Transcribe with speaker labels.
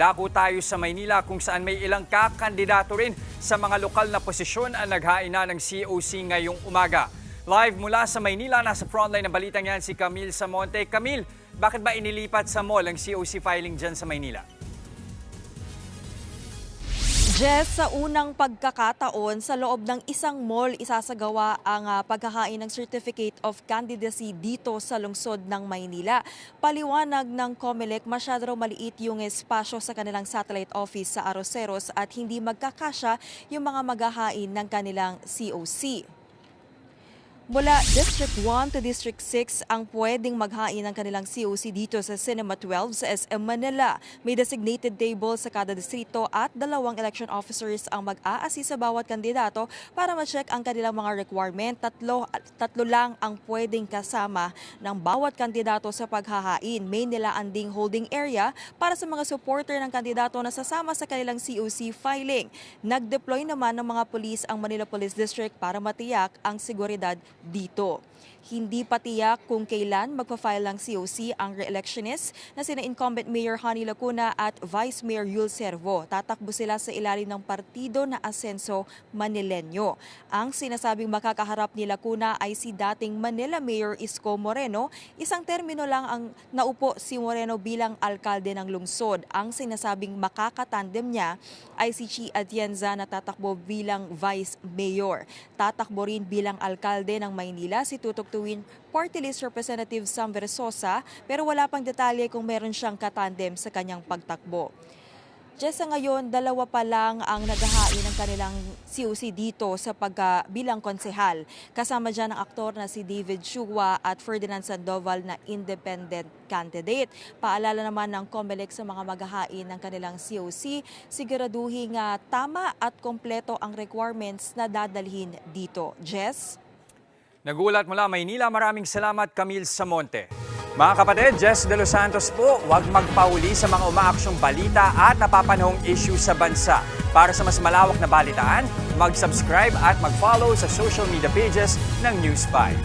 Speaker 1: Dako tayo sa Maynila kung saan may ilang kakandidato rin sa mga lokal na posisyon ang naghain na ng COC ngayong umaga. Live mula sa Maynila, nasa frontline ng balitang yan si Camille Samonte. Camille, bakit ba inilipat sa mall ang COC filing dyan sa Maynila?
Speaker 2: Jess, sa unang pagkakataon, sa loob ng isang mall, isasagawa ang ah, paghahain ng Certificate of Candidacy dito sa lungsod ng Maynila. Paliwanag ng COMELEC, masyado maliit yung espasyo sa kanilang satellite office sa Aroseros at hindi magkakasya yung mga maghahain ng kanilang COC. Mula District 1 to District 6 ang pwedeng maghain ng kanilang COC dito sa Cinema 12 sa SM Manila. May designated table sa kada distrito at dalawang election officers ang mag-a-assist sa bawat kandidato para ma-check ang kanilang mga requirement. Tatlo, tatlo lang ang pwedeng kasama ng bawat kandidato sa paghahain. May nilaan ding holding area para sa mga supporter ng kandidato na sasama sa kanilang COC filing. Nag-deploy naman ng mga pulis ang Manila Police District para matiyak ang seguridad dito. Hindi pa tiyak kung kailan magpa-file ng COC ang re-electionist na sina incumbent Mayor Honey Lacuna at Vice Mayor Yul Servo. Tatakbo sila sa ilalim ng partido na Asenso Manileño. Ang sinasabing makakaharap ni Lacuna ay si dating Manila Mayor Isko Moreno. Isang termino lang ang naupo si Moreno bilang alkalde ng lungsod. Ang sinasabing makakatandem niya ay si Chi Atienza na tatakbo bilang Vice Mayor. Tatakbo rin bilang alkalde ng Maynila si Tutok Tuwin Party List Representative Sam Versosa pero wala pang detalye kung meron siyang katandem sa kanyang pagtakbo. Just sa ngayon, dalawa pa lang ang naghahain ng kanilang COC dito sa pagka bilang konsehal. Kasama dyan ang aktor na si David Chua at Ferdinand Sandoval na independent candidate. Paalala naman ng COMELEC sa mga maghahain ng kanilang COC, siguraduhin nga tama at kompleto ang requirements na dadalhin dito. Jess?
Speaker 1: Nagulat mula Maynila, maraming salamat Camille Samonte. Mga kapatid, Jess De Los Santos po, huwag magpauli sa mga umaaksyong balita at napapanahong issue sa bansa. Para sa mas malawak na balitaan, mag-subscribe at mag-follow sa social media pages ng News 5.